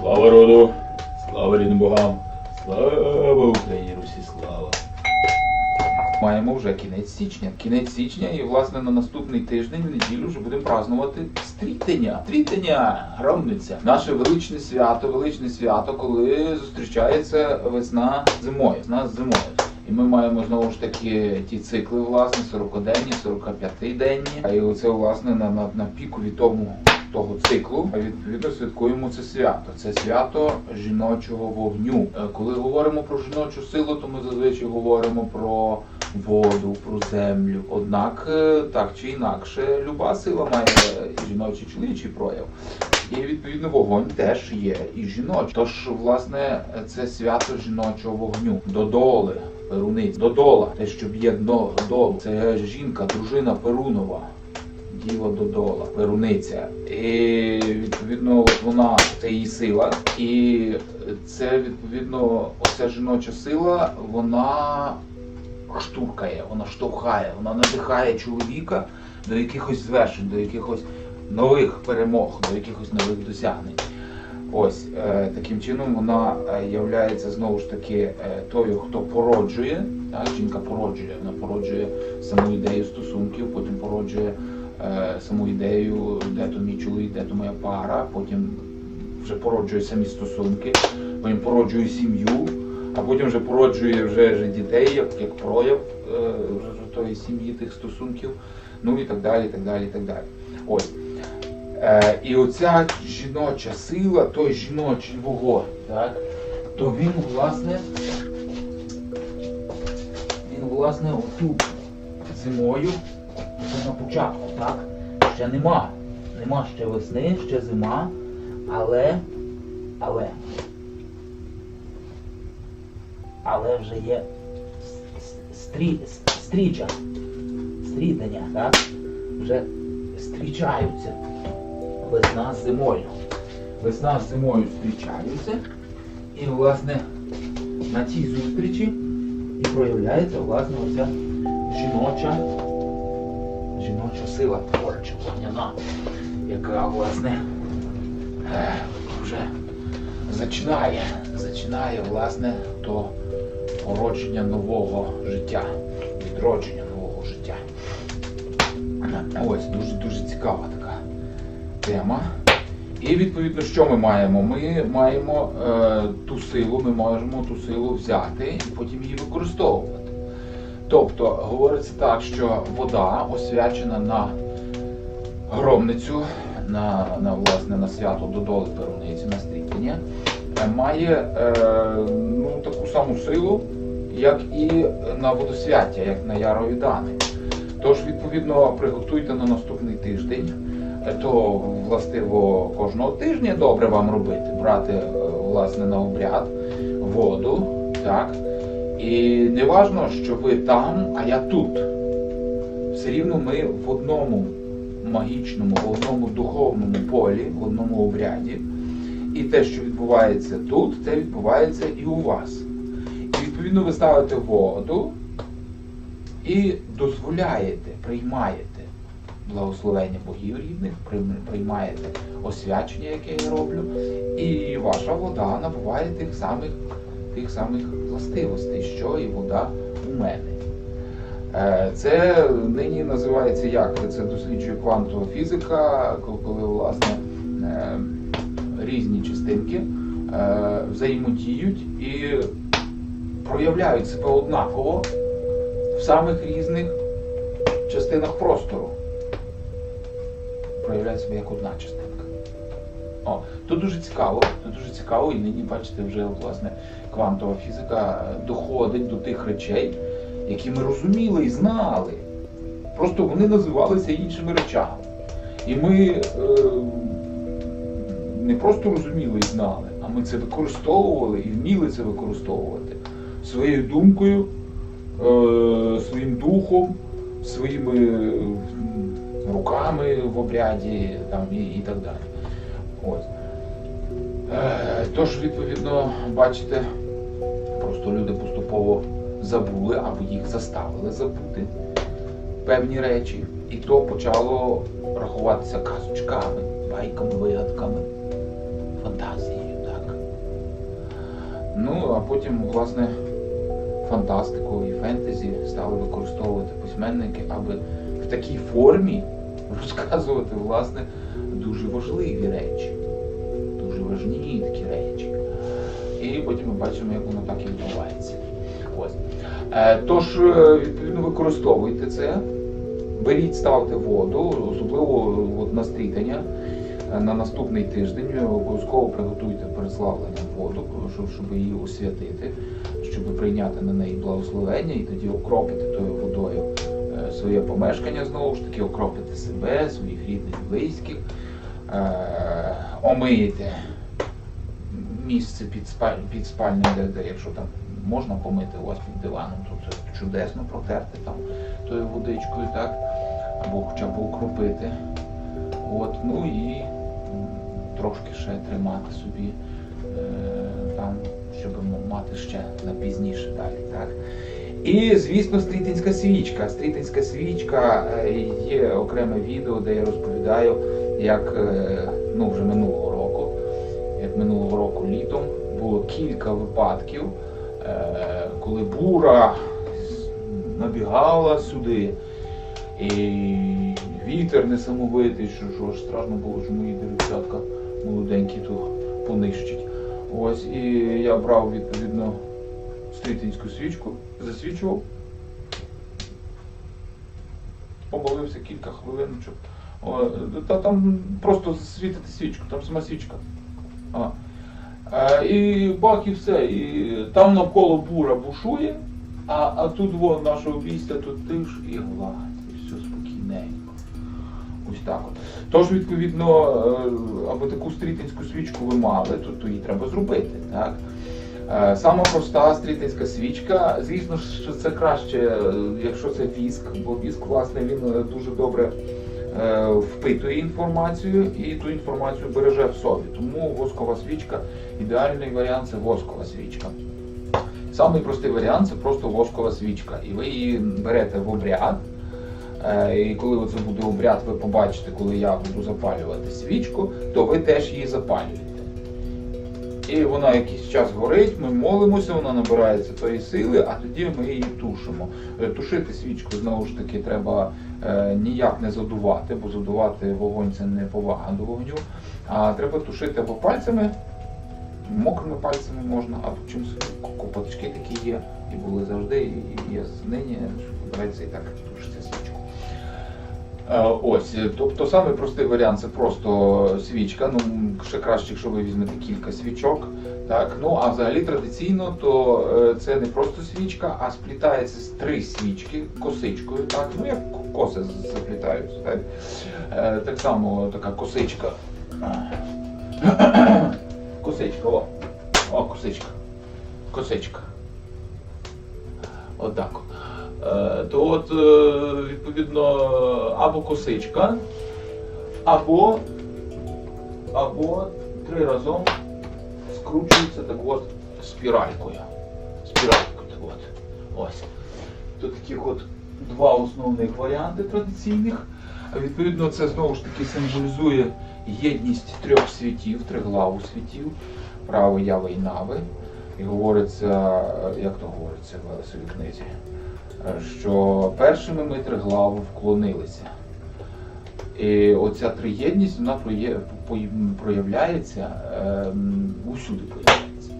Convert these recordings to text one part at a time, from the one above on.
Слава роду, слава рідним богам, слава Україні, Русі, слава. Маємо вже кінець січня. Кінець січня, і власне на наступний тиждень, в неділю, вже будемо празднувати стрітення. Стрітення, громниця. Наше величне свято, величне свято, коли зустрічається весна зимою. Весна зимою. І ми маємо знову ж таки ті цикли, власне, 40-денні, 45-денні. І оце, власне, на, на, на пікові тому того циклу а відповідно святкуємо це свято. Це свято жіночого вогню. Е, Коли говоримо про жіночу силу, то ми зазвичай говоримо про воду, про землю. Однак, е, так чи інакше, люба сила має жіночий чоловічий прояв. І відповідно вогонь теж є і жіночий. Тож, власне, це свято жіночого вогню. Додоли, перуниць, додола, те, що б'є дно долу. Це жінка, дружина Перунова. Діва Додола, Перуниця. І відповідно от вона це її сила. І це відповідно оця жіноча сила, вона штуркає, вона штовхає, вона надихає чоловіка до якихось звершень, до якихось нових перемог, до якихось нових досягнень. Ось е, таким чином вона е, являється знову ж таки е, тою, хто породжує. Так? Жінка породжує, вона породжує саму ідею стосунків, потім породжує саму ідею, де то мій чоловік, де то моя пара, потім вже породжує самі стосунки, потім породжує сім'ю, а потім вже породжує вже, вже дітей як, як прояв е, вже тої сім'ї, тих стосунків, ну і так далі, і так далі, і так далі. Ось. Е, і оця жіноча сила, той жіночий вогонь, так, то він, власне, він, власне, отут зимою, це на початку, так? Ще нема. Нема ще весни, ще зима, але, але, але вже є стрі, стріча, стрітання, так? Вже зустрічаються весна з зимою. Весна з зимою зустрічаються. І, власне, на цій зустрічі і проявляється, власне, оця жіноча, жіноча сила творча, вогняна, яка, власне, е, вже зачинає, зачинає, власне, то породження нового життя, відродження нового життя. Ось, дуже дуже цікава така тема. І відповідно, що ми маємо? Ми маємо е, ту силу, ми можемо ту силу взяти і потім її використовувати. Тобто говориться так, що вода освячена на громницю, на, на, власне, на свято Додоли Перуниці, на стрітення, е, має е, ну, таку саму силу, як і на водосвяття, як на Ярові Дани. Тож, відповідно, приготуйте на наступний тиждень. Е, То властиво кожного тижня добре вам робити, брати е, власне на обряд воду, так. І не важно, що ви там, а я тут. Все рівно ми в одному магічному, в одному духовному полі, в одному обряді. І те, що відбувається тут, це відбувається і у вас. І відповідно ви ставите воду і дозволяєте, приймаєте благословення богів рідних, приймаєте освячення, яке я роблю, і ваша вода набуває тих самих, тих самих властивостей, що і вода у мене. Е, Це нині називається як? Це досліджує квантова фізика, коли, власне е, різні частинки е, взаємодіють і проявляють себе однаково в самих різних частинах простору. Проявляють себе як одна частинка. О, то дуже цікаво, то дуже цікаво, і нині, бачите, вже власне квантова фізика е, доходить до тих речей, які ми розуміли і знали. Просто вони називалися іншими речами. І ми е, не просто розуміли і знали, а ми це використовували і вміли це використовувати своєю думкою, е, своїм духом, своїми руками в обряді там, і, і так далі. Ось. Е, Тож, відповідно, бачите, просто люди поступово забули або їх заставили забути певні речі. І то почало рахуватися казочками, байками, вигадками, фантазією. Так? Ну, а потім, власне, фантастику і фентезі стали використовувати письменники, аби в такій формі розказувати, власне, дуже важливі речі. Дуже важні такі речі. І потім ми бачимо, як воно так і відбувається. Е, Тож, е, відповідно, використовуйте це. Беріть, ставте воду, особливо от на стрітання. Е, На наступний тиждень обов'язково приготуйте переславлення воду, щоб, її освятити, щоб прийняти на неї благословення і тоді окропити тою водою своє помешкання знову ж таки, окропити себе, своїх рідних, близьких, омиєте місце під, спаль, під спальню, де, де якщо там можна помити у вас під диваном, то це чудесно протерти там тою водичкою, так? Або хоча б укропити. От, ну і трошки ще тримати собі е, там, щоб мати ще на пізніше далі. Так? І, звісно, стрітинська свічка. Стрітинська свічка е, є окреме відео, де я розповідаю, як е, ну, вже минулого року, як минулого року літом було кілька випадків, е, коли бура набігала сюди. І вітер несамовитий, що, що аж страшно було, що мої дівчатка молоденькі то понищить. Ось, і я брав відповідно стрітинську свічку, засвічував, помолився кілька хвилиночок. Та там просто світити свічку, там сама свічка. А. Е, і бах і все. І там навколо бура бушує, а, а тут вон наше обійстя, тут тиш і гладь, і все спокійненько. Ось так от. Тож, відповідно, е, аби таку стрітинську свічку ви мали, то, то її треба зробити. Так? Е, Сама проста стрітинська свічка. Звісно, що це краще, е, якщо це віск, бо віск, власне, він дуже добре впитує інформацію і ту інформацію береже в собі. Тому воскова свічка ідеальний варіант це воскова свічка. Самий простий варіант це просто воскова свічка. І ви її берете в обряд. Е, І коли це буде обряд, ви побачите, коли я буду запалювати свічку, то ви теж її запалюєте. І вона якийсь час горить, ми молимося, вона набирається тої сили, а тоді ми її тушимо. Е, Тушити свічку знову ж таки треба е, ніяк не задувати, бо задувати вогонь це не повага до вогню. А треба тушити або пальцями, мокрими пальцями можна, або чимось копачки такі є, і були завжди, і є нині, береться і так тушиться. Е, Ось, е, тобто самий простий варіант це просто свічка. Ну ще краще, якщо ви візьмете кілька свічок. Так, ну а взагалі традиційно, то е, це не просто свічка, а сплітається з три свічки косичкою. Так, ну як коси заплітаються. Так, е, так само така косичка. Косичка, о. О, косичка. Косичка. Отак. от. Е, То от, е, відповідно, або косичка, або, або три разом скручується так от спіралькою. Спіралькою так от. Ось. Тут таких от два основних варіанти традиційних. Відповідно, це знову ж таки символізує єдність трьох світів, триглаву світів, прави, яви і нави. І говориться, е, як то говориться в Велесовій книзі, е, що першими ми триглаву вклонилися. І оця триєдність вона проявляється ем, усюди проявляється.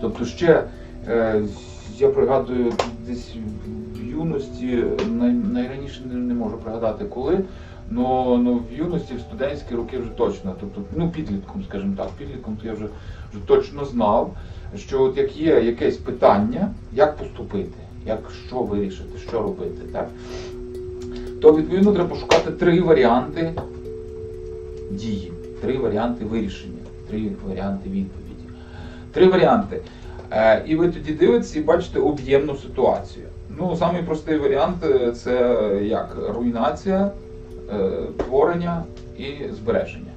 Тобто ще е, я пригадую десь в юності, найраніше не можу пригадати коли, но, но в юності, в студентські роки вже точно, тобто, ну підлітком, скажімо так, підлітком, то я вже, вже точно знав, що от як є якесь питання, як поступити, як що вирішити, що робити, так? то відповідно треба шукати три варіанти дії, три варіанти вирішення, три варіанти відповіді. Три варіанти. Е, і ви тоді дивитесь і бачите об'ємну ситуацію. Ну, самий простий варіант е, це як руйнація, творення і збереження.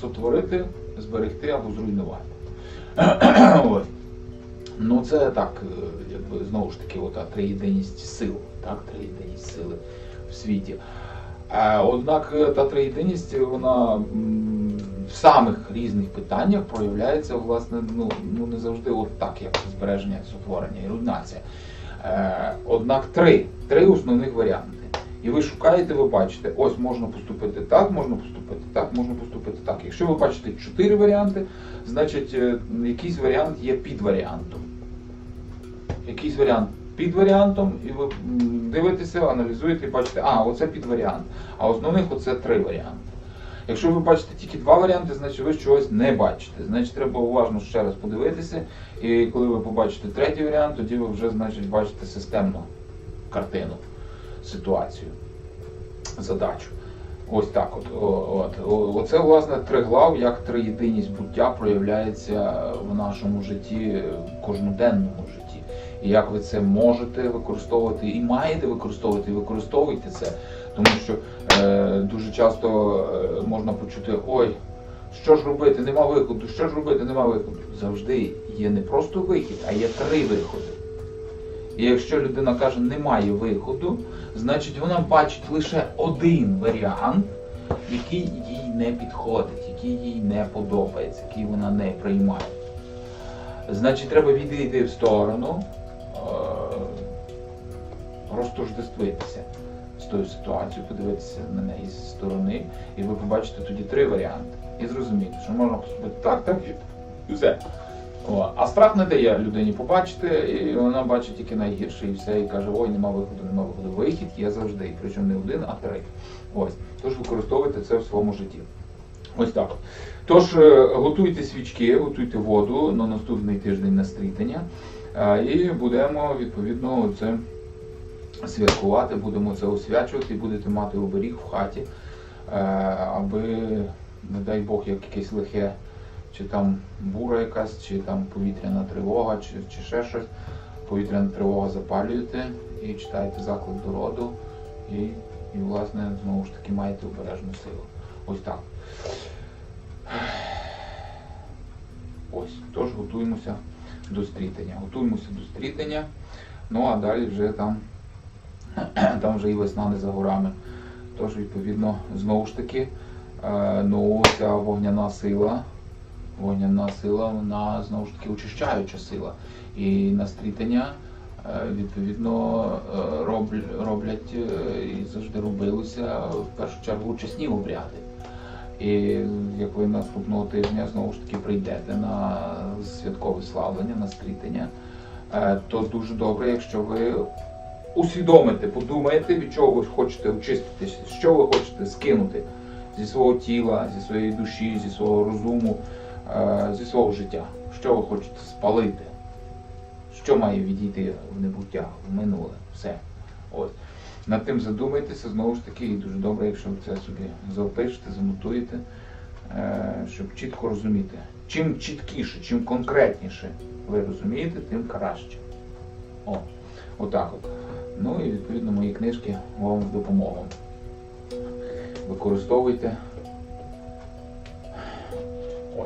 Сотворити, зберегти або зруйнувати. Ну, це так, е, якби знову ж таки, ота триєдиність сил, так, триєдиність сили в світі. Е, Однак е, та триєдиність, вона в самих різних питаннях проявляється власне ну, ну не завжди от так, як збереження, сотворення і руйнація. Е, однак три, три основних варіанти. І ви шукаєте, ви бачите, ось можна поступити так, можна поступити так, можна поступити так. Якщо ви бачите чотири варіанти, значить е, якийсь варіант є під варіантом. Якийсь варіант під варіантом, і ви дивитеся, аналізуєте і бачите, а, оце під варіант. А основних оце три варіанти. Якщо ви бачите тільки два варіанти, значить ви чогось не бачите. Значить, треба уважно ще раз подивитися. І коли ви побачите третій варіант, тоді ви вже значить, бачите системну картину, ситуацію, задачу. Ось так от. От. Оце, власне, триглав, як триєдиність буття проявляється в нашому житті, в кожноденному житті. І як ви це можете використовувати і маєте використовувати, і використовуйте це. Тому що е, дуже часто е, можна почути, ой, що ж робити, нема виходу, що ж робити, нема виходу. Завжди є не просто вихід, а є три виходи. І якщо людина каже, немає виходу, значить вона бачить лише один варіант, який їй не підходить, який їй не подобається, який вона не приймає. Значить, треба відійти в сторону, е, розтождествитися з тою ситуацією, подивитися на неї зі сторони, і ви побачите тоді три варіанти. І зрозуміти, що можна поступити так, так і все. О, а страх не дає людині побачити, і вона бачить тільки найгірше і все, і каже, ой, нема виходу, нема виходу. Вихід є завжди, причому не один, а три. Ось. Тож використовуйте це в своєму житті. Ось так. Тож е, готуйте свічки, готуйте воду на наступний тиждень на стрітення. е, І будемо відповідно це святкувати, будемо це освячувати і будете мати оберіг в хаті, е, аби, не дай Бог, як якесь лихе, чи там бура якась, чи там повітряна тривога, чи, чи ще щось. Повітряна тривога запалюєте і читаєте заклик до роду, і, і власне знову ж таки маєте обережну силу. Ось так. Ось, тож готуємося до стрітення. Готуємося до стрітення, ну а далі вже там, там вже і весна не за горами. Тож, відповідно, знову ж таки, е, ну, ця вогняна сила, вогняна сила, вона знову ж таки очищаюча сила. І на стрітення, е, відповідно, е, роблять е, і завжди робилися в першу чергу чесні обряди. І як ви наступного тижня знову ж таки прийдете на святкове славлення, на стрітення, е, то дуже добре, якщо ви усвідомите, подумаєте, від чого ви хочете очиститися, що ви хочете скинути зі свого тіла, зі своєї душі, зі свого розуму, зі свого життя, що ви хочете спалити, що має відійти в небуття, в минуле, все. Ось. Над тим задумайтеся знову ж таки, і дуже добре, якщо ви це собі запишете, занотуєте, е, щоб чітко розуміти. Чим чіткіше, чим конкретніше ви розумієте, тим краще. О, отак от. Ну і відповідно мої книжки вам в допомогу. Використовуйте.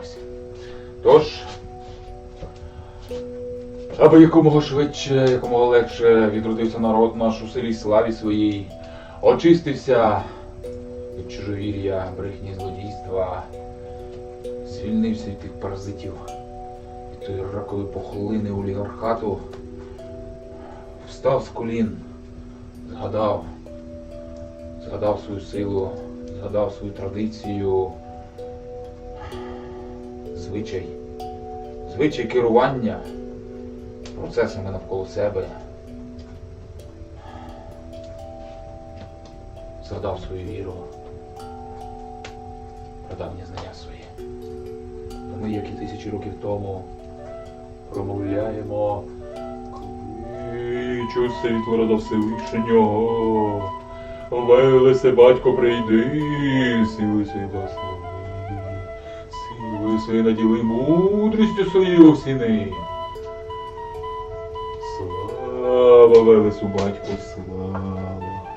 Ось. Тож, аби якомога швидше, якомога легше відродився народ наш у селі славі своїй, очистився від чужовір'я, брехні злодійства, звільнився від тих паразитів, від тої ракової похолини олігархату, встав з колін, згадав, згадав свою силу, згадав свою традицію, звичай, звичай керування процесами навколо себе. Згадав свою віру, прадавні знання свої. Ми, як і тисячі років тому, промовляємо Кличу світло рода Всевишнього, Велесе, батько, прийди, сили свої благослови, сили своєю наділи мудрістю своєю осіни. Слава Велесу, батьку, слава.